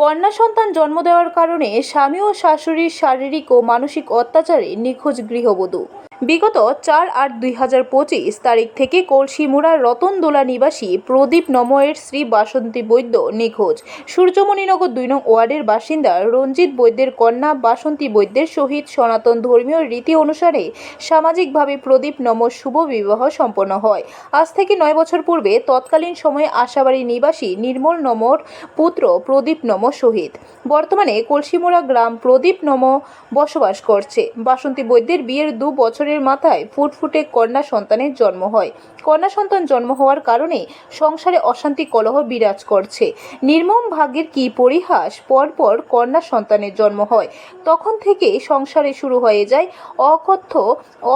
কন্যা সন্তান জন্ম দেওয়ার কারণে স্বামী ও শাশুড়ির শারীরিক ও মানসিক অত্যাচারে নিখোঁজ গৃহবধূ। বিগত চার আট দুই হাজার পঁচিশ তারিখ থেকে কলসিমুড়ার রতনদোলা নিবাসী প্রদীপ নময়ের শ্রী বাসন্তী বৈদ্য নিখোঁজ। সূর্যমণিনগর দুই নং ওয়ার্ডের বাসিন্দা রঞ্জিত বৈদ্যের কন্যা বাসন্তী বৈদ্যের সহিত সনাতন ধর্মীয় রীতি অনুসারে সামাজিকভাবে প্রদীপ নমর শুভ বিবাহ সম্পন্ন হয়। আজ থেকে নয় বছর পূর্বে তৎকালীন সময়ে আশাবাড়ি নিবাসী নির্মল নমর পুত্র প্রদীপ নম শহীদ বর্তমানে কলসিমুড়া গ্রাম প্রদীপ নম বসবাস করছে। বাসন্তী বৈদ্যের বিয়ের দু বছরের মাথায় ফুটফুটে কন্যা সন্তানের জন্ম হয়। কন্যা সন্তান জন্ম হওয়ার কারণে সংসারে অশান্তি কলহ বিরাজ করছে। নির্মম ভাগ্যের কি পরিহাস, পরপর কন্যা সন্তানের জন্ম হয়। তখন থেকে সংসারে শুরু হয়ে যায় অকথ্য,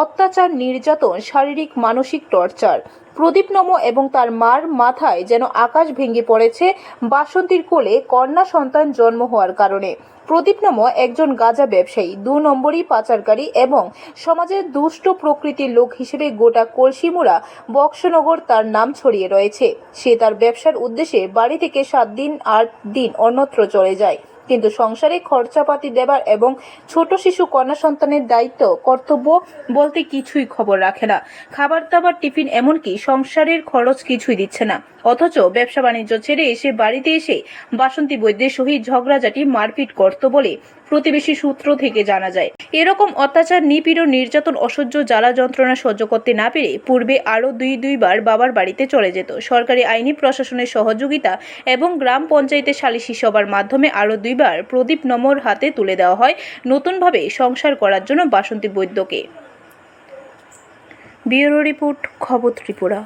অত্যাচার, নির্যাতন, শারীরিক, মানসিক টর্চার। প্রদীপ নম এবং তার মার মাথায় যেন আকাশ ভেঙে পড়েছে বাসন্তীর কোলে কন্যা সন্তান জন্ম হওয়ার কারণে। প্রদীপ নম একজন গাঁজা ব্যবসায়ী, দু নম্বরই পাচারকারী এবং সমাজের দুষ্ট প্রকৃতির লোক হিসেবে গোটা কলসিমুড়া বক্সনগর তার নাম ছড়িয়ে রয়েছে। সে তার ব্যবসার উদ্দেশ্যে বাড়ি থেকে সাত দিন, আট দিন অন্যত্র চলে যায়। কিন্তু সংসারে খরচাপাতি দেবার এবং ছোট শিশু কন্যা সন্তানের দায়িত্ব, কর্তব্য বলতে কিছুই খবর রাখে না। খাবার দাবার টিফিন এমনকি সংসারের খরচ কিছুই দিচ্ছে না। অথচ ব্যবসা বাণিজ্য ছেড়ে এসে বাড়িতে এসে বাসন্তী বৈদ্যের সহিত ঝগড়াঝাটি, মারপিট করত বলে প্রতিবেশী সূত্র থেকে জানা যায়। এরকম অত্যাচার নিপীড়ন নির্যাতন, অসহ্য জ্বালা যন্ত্রণা সহ্য করতে না পেরে পূর্বে আরও দুই, দুইবার বাবার বাড়িতে চলে যেত। সরকারি আইনি প্রশাসনের সহযোগিতা এবং গ্রাম পঞ্চায়েতের সালিশি সভার মাধ্যমে আরও দুইবার প্রদীপ নমর হাতে তুলে দেওয়া হয় নতুনভাবে সংসার করার জন্য বাসন্তী বৈদ্যকে। ব্যুরো রিপোর্ট, খবর ত্রিপুরা।